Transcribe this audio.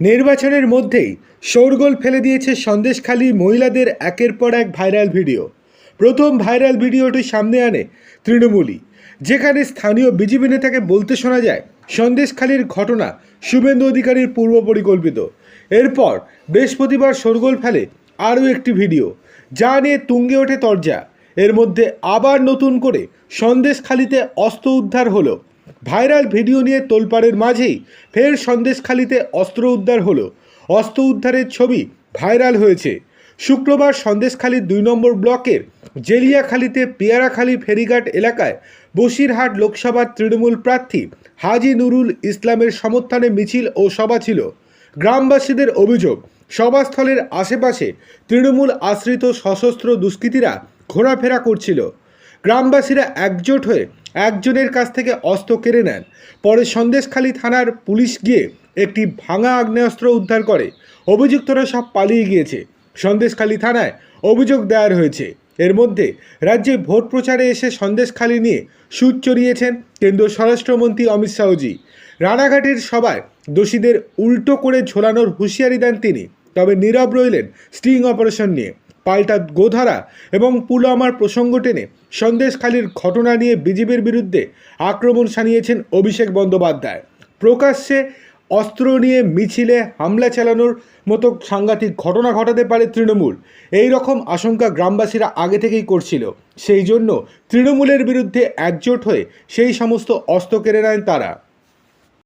নির্বাচনের মধ্যেই শোরগোল ফেলে দিয়েছে সন্দেশখালী মহিলাদের একের পর এক ভাইরাল ভিডিও। প্রথম ভাইরাল ভিডিওটি সামনে আনে তৃণমূলী যেখানে স্থানীয় বিজেপি নেতাকে বলতে শোনা যায়, সন্দেশখালীর ঘটনা শুভেন্দু অধিকারীর পূর্ব পরিকল্পিত। এরপর বৃহস্পতিবার শোরগোল ফেলে আরও একটি ভিডিও, যা নিয়ে তুঙ্গে ওঠে তরজা। এর মধ্যে আবার নতুন করে সন্দেশখালীতে অস্ত্র উদ্ধার হলো। ভাইরাল ভিডিও নিয়ে তোলপাড়ের মাঝেই ফের সন্দেশখালীতে অস্ত্র উদ্ধার হলো। অস্ত্র উদ্ধারের ছবি ভাইরাল হয়েছে। শুক্রবার সন্দেশখালীর দুই নম্বর ব্লকের জেলিয়াখালীতে পেয়ারাখালী ফেরিঘাট এলাকায় বসিরহাট লোকসভার তৃণমূল প্রার্থী হাজি নুরুল ইসলামের সমর্থনে মিছিল ও সভা ছিল। গ্রামবাসীদের অভিযোগ, সভাস্থলের আশেপাশে তৃণমূল আশ্রিত সশস্ত্র দুষ্কৃতীরা ঘোরাফেরা করছিল। গ্রামবাসীরা একজোট হয়ে একজনের কাছ থেকে অস্ত্র কেড়ে নেন। পরে সন্দেশখালী থানার পুলিশ গিয়ে একটি ভাঙা আগ্নেয়াস্ত্র উদ্ধার করে। অভিযুক্তরা সব পালিয়ে গিয়েছে। সন্দেশখালী থানায় অভিযোগ দায়ের হয়েছে। এর মধ্যে রাজ্যে ভোট প্রচারে এসে সন্দেশখালী নিয়ে সুদ চড়িয়েছেন কেন্দ্রীয় স্বরাষ্ট্রমন্ত্রী অমিত শাহজি। রানাঘাটের সভায় দোষীদের উল্টো করে ঝোলানোর হুঁশিয়ারি দেন তিনি। তবে নীরব রইলেন স্টিং অপারেশন নিয়ে। পাল্টা গোধারা এবং পুলওয়ামার প্রসঙ্গ টেনে সন্দেশখালীর ঘটনা নিয়ে বিজেপির বিরুদ্ধে আক্রমণ সানিয়েছেন অভিষেক বন্দ্যোপাধ্যায়। প্রকাশ্যে অস্ত্র নিয়ে মিছিলে হামলা চালানোর মতো সাংঘাতিক ঘটনা ঘটাতে পারে তৃণমূল। এই রকম আশঙ্কা গ্রামবাসীরা আগে থেকেই করছিল। সেই জন্য তৃণমূলের বিরুদ্ধে একজোট হয়ে সেই সমস্ত অস্ত্র কেড়ে নেন তারা।